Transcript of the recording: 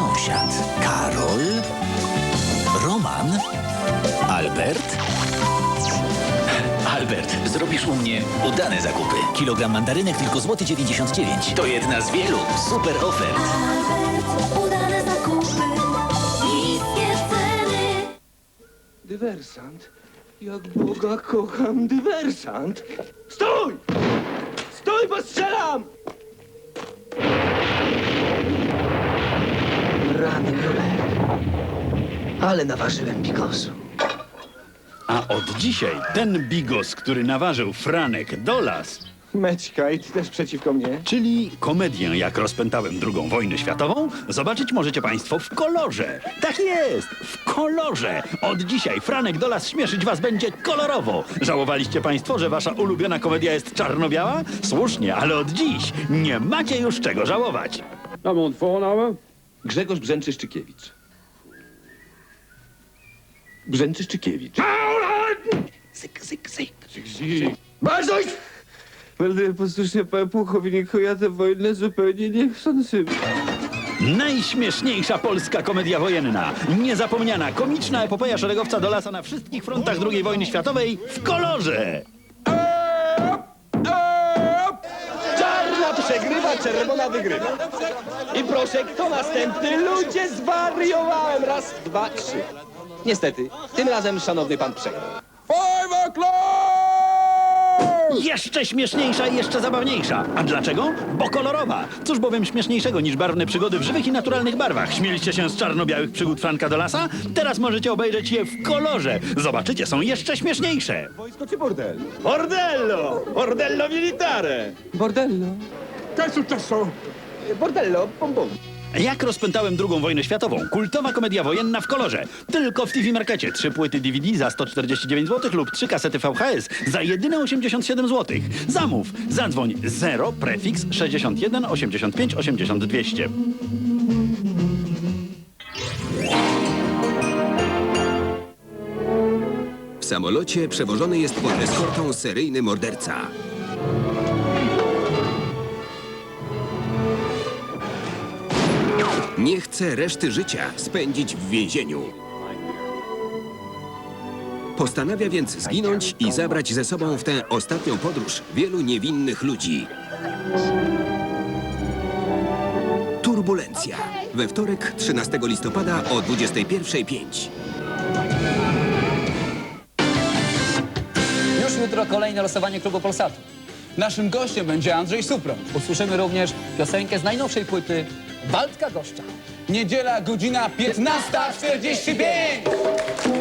sąsiad. Karol, Roman, Albert. Albert, zrobisz u mnie udane zakupy. Kilogram mandarynek tylko złoty 99. To jedna z wielu super ofert. Albert, udane zakupy, niskie ceny. Dywersant? Jak Boga kocham dywersant! Stój! Stój, bo strzelam! Rany cholera. Ale naważyłem bigosu. A od dzisiaj ten bigos, który naważył Franek Dolas, Mećka, i ty też przeciwko mnie? czyli komedię Jak rozpętałem drugą wojnę światową, zobaczyć możecie Państwo w kolorze. Tak jest, w kolorze. Od dzisiaj Franek Dolas śmieszyć Was będzie kolorowo. Żałowaliście Państwo, że Wasza ulubiona komedia jest czarno-biała? Słusznie, ale od dziś nie macie już czego żałować. Na mond voornamen? Grzegorz Brzęczyszczykiewicz. Brzęczyszczykiewicz. Syk, syk, syk. Bażdżość! Będę posłusznie, panie pułkowniku, ja tę wojnę zupełnie niechcący. Najśmieszniejsza polska komedia wojenna. Niezapomniana, komiczna epopeja szeregowca Dolasa na wszystkich frontach II wojny światowej w kolorze. Przegrywa, czerwona wygrywa. I proszę, kto następny? Ludzie, zwariowałem. Raz, dwa, trzy. Niestety, tym razem szanowny pan przegrał. Jeszcze śmieszniejsza i jeszcze zabawniejsza. A dlaczego? Bo kolorowa. Cóż bowiem śmieszniejszego niż barwne przygody w żywych i naturalnych barwach. Śmieliście się z czarno-białych przygód Franka Dolasa? Teraz możecie obejrzeć je w kolorze. Zobaczycie, są jeszcze śmieszniejsze. Wojsko czy bordel? Bordello! Bordello militare! Bordello. È successo? Bordello, bom, bom. Jak rozpętałem drugą wojnę światową? Kultowa komedia wojenna w kolorze. Tylko w TV Markecie. Trzy płyty DVD za 149 zł lub trzy kasety VHS za jedyne 87 zł. Zamów. Zadzwoń 0 prefiks 61 85 80 200. W samolocie przewożony jest pod eskortą seryjny morderca. Nie chce reszty życia spędzić w więzieniu. Postanawia więc zginąć i zabrać ze sobą w tę ostatnią podróż wielu niewinnych ludzi. Turbulencja. We wtorek, 13 listopada o 21.05. Już jutro kolejne losowanie klubu Polsatu. Naszym gościem będzie Andrzej Supro. Usłyszymy również piosenkę z najnowszej płyty Waldka Goszcza. Niedziela, godzina 15.45.